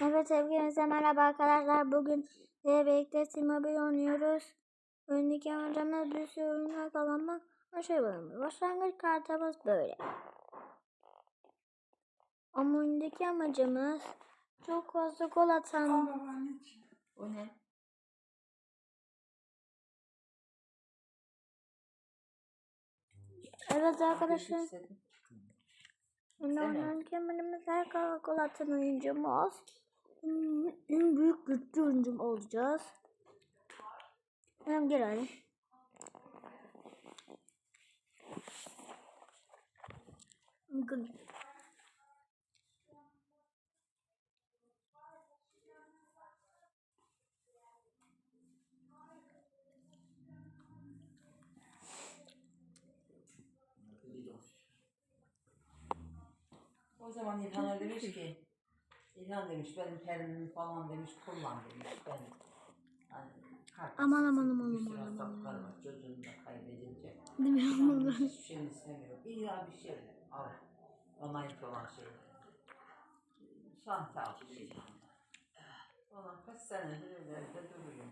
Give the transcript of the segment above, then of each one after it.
Evet sevgilinize merhaba arkadaşlar. Bugün sizinle birlikte T-Mobile oynuyoruz. Öndeki amacımız bir sürü oyunlar kazanmak. ve Şey bölümü. Başlangıç kartımız böyle. Ama oyundaki amacımız çok fazla gol atan. O ne? Evet arkadaşlar. Oynarken amacımız her gol atan oyuncumuz. En büyük güçlü oyuncum olacağız. Hem gel. Good. O zaman İlhan'a demiş ki İlhan demiş benim terimimi falan demiş kullan demiş. Ben hani kalp Aman, aman, aman, bir aman, hastalıklar aman. var çocuğunu da kaybedince Değil mi? İlhan demiş, hiçbir şeyini istemiyorum illa bir şey al. Bana ait olan şeyler şanta al Ulan kaç senedir öyle evde duruyor.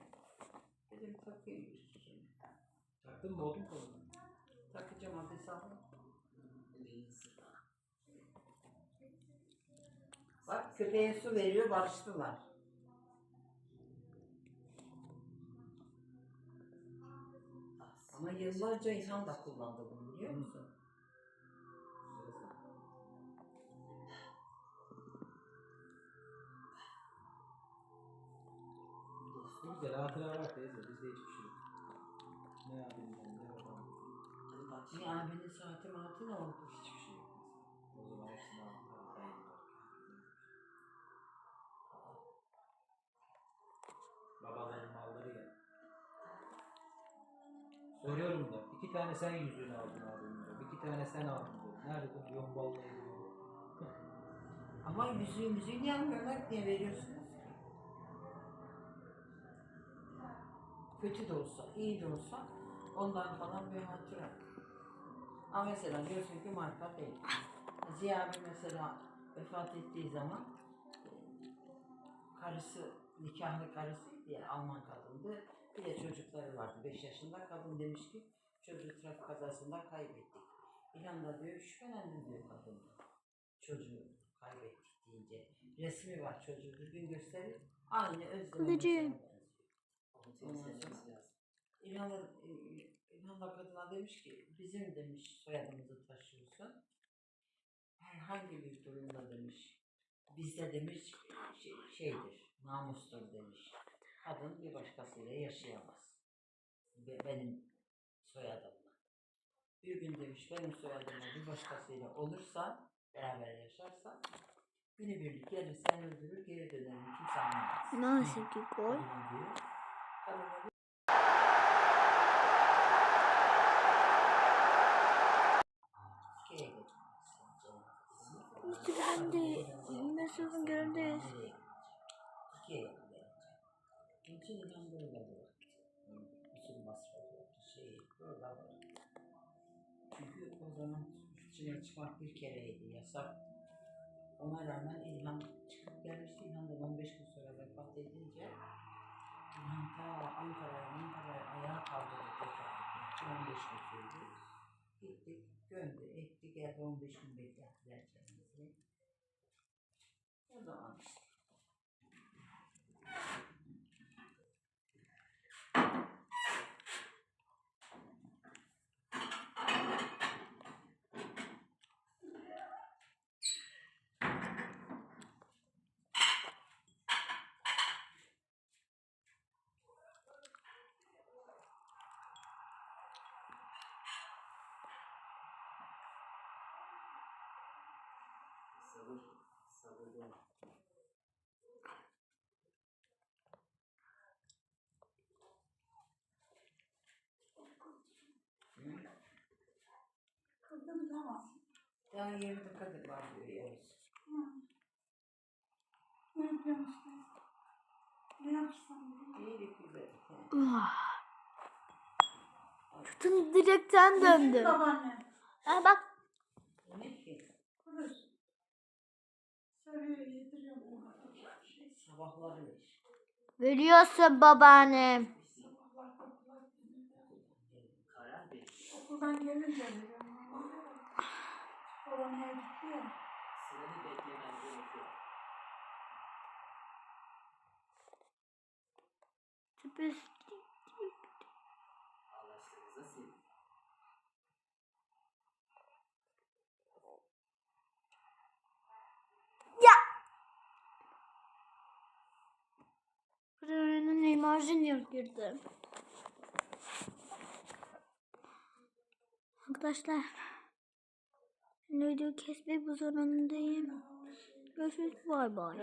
Dedim takayım şimdi Taktın mı oldu mu Bak köpeğe su veriyor barıştılar. Ama yıllarca İlhan da kullandı bunu biliyor musun? Ne güzel hatıra var teyze bizde hiçbir şey yok. Ne abimden ne babam. Bir abinin saati maati ne oldu? Hiçbir şey yok. O zaman hepsini aldılar. İki tane sen yüzüğünü aldın abimden. iki tane sen aldın diyor. Nerede? Yok vallahi diyor. Ama yüzüğü müziği niye almıyorlar? Niye veriyorsunuz? Kötü de olsa, iyi de olsa ondan falan bir hatıra. Ama mesela diyorsun ki marka değil. Ziya abi mesela vefat ettiği zaman e, karısı, nikahlı karısıydı ya Alman kadındı. Bir de çocukları vardı. 5 yaşında kadın demiş ki çocuğu trafik kazasında kaybettik. İlhan da diyor şüphelendim diyor kadın. Çocuğu kaybettik deyince. Resmi var çocuğu bir gün gösterip aynı özlem. Sonra İlhan'la, e, İlhan'la kadına demiş ki bizim demiş soyadımızı taşıyorsun. Herhangi bir durumda demiş bizde demiş şey, şeydir namustur demiş. Kadın bir başkasıyla yaşayamaz. Be- benim soyadımla. Bir gün demiş benim soyadımla bir başkasıyla olursa beraber yaşarsa günübirlik gelir seni öldürür geri dönerim kimse anlamaz. Nasıl ki gol? Ben de Mesut'un. Türkiye'ye göndereceğim. Onun için İlhan böyle Çünkü o zaman dışarı çıkmak bir kereydi, yasak. Ona rağmen İlhan çıkıp gelmişti. İlhan da 15 gün sonra vefat edince İlhan ta Ankara'ya, Ankara'ya ayağa kaldırdı tekrar. 15 gün sürdü. Gittik, gömdü, etti, geldi 15 gün beklettiler kendisini. O zaman işte. Değil. Kırdınız ama. Daha 20 dakikadır var diyor Yavuz. Ne yapıyorsun işte? Ne yapsam? İyilik güzel. Ah. Tüm direkten döndü. Babaanne. Ha bak. Ne ki? Kuruş. Seviyor yediriyorum. Sabahları ver. Veriyorsun babaannem. Okuldan gelince vereceğim. Babam her gitti ya. Sırayı beklemen gerekiyor. Sürpriz. İmajın yok girdi. Arkadaşlar. Videoyu kesmek zorundayım. Görüşürüz. Bay bay.